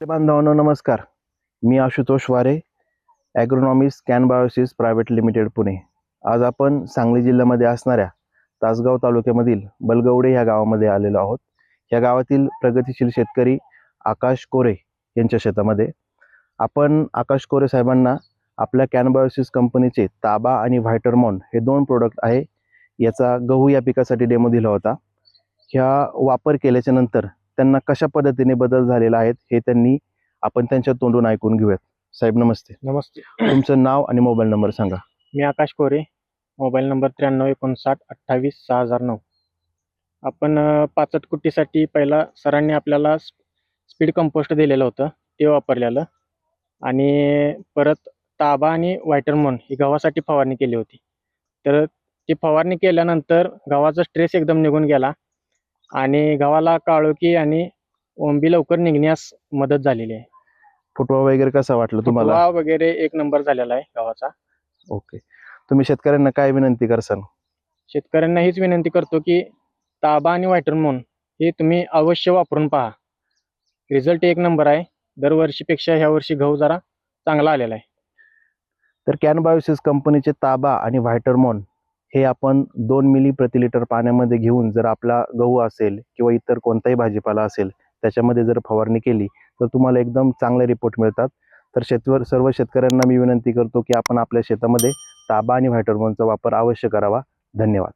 बांधवांनो नमस्कार. मी Ashutosh Ware agronomics can biosis private limited Pune. आज आपण सांगली जिल्ह्यामध्ये असणाऱ्या तासगाव तालुक्यामधील बलगवडे ह्या गावामध्ये आलेलो आहोत. या गावातील प्रगतिशील शेतकरी आकाश कोरे यांच्या शेतामध्ये. आपण आकाश कोरे साहेबांना आपल्या कॅन बायोसिस कंपनीचे ताबा आणि व्हायटरमॉन हे दोन प्रोडक्ट आहे याचा गहू या पिकासाठी डेमो दिला होता. ह्या वापर केल्याच्यानंतर त्यांना कशा पद्धतीने बदल झालेला आहेत हे त्यांनी आपण त्यांच्या तोंडून ऐकून घेऊयात. साहेब नमस्ते. नमस्ते. तुमचं नाव आणि मोबाईल नंबर सांगा. मी आकाश कोरे मोबाईल नंबर त्र्याण्णव एकोणसाठ अठ्ठावीस सहा हजार नऊ. आपण पाचट कुट्टीसाठी पहिला सरांनी आपल्याला स्पीड कंपोस्ट दिलेलं होतं ते वापरलेलं. आणि परत ताबा आणि व्हायटरमोन ही गव्हासाठी फवारणी केली होती. तर ती फवारणी केल्यानंतर गव्हाचा स्ट्रेस एकदम निघून गेला. आणि गव्हाला काळोखी आणि ओंबी लवकर निघण्यास मदत झालेली आहे. फुटवा वगैरे कसा वाटलं तुम्हाला? फुटवा वगैरे एक नंबर झालेला आहे गव्हाचा ओके. तुम्ही शेतकऱ्यांना काय विनंती करसाल शेतकऱ्यांना हीच विनंती करतो की ताबा आणि व्हायटरमोन हे तुम्ही अवश्य वापरून पहा. रिझल्ट एक नंबर आहे. दरवर्षीपेक्षा ह्या वर्षी गहू जरा चांगला आलेला आहे. तर कॅन बायोसिस कंपनीचे ताबा आणि व्हायटरमॉन हे आपण दोन मिली प्रति लिटर पाण्यामध्ये घेऊन जर आपला गहू असेल किंवा इतर कोणताही भाजीपाला असेल त्याच्यामध्ये जर फवारणी केली तर तुम्हाला एकदम चांगले रिपोर्ट मिळतात. तर शेतवर सर्व शेतकऱ्यांना मी विनंती करतो की आपण आपल्या शेतामध्ये ताबा आणि व्हायटरबॉनचा वापर अवश्य करावा. धन्यवाद.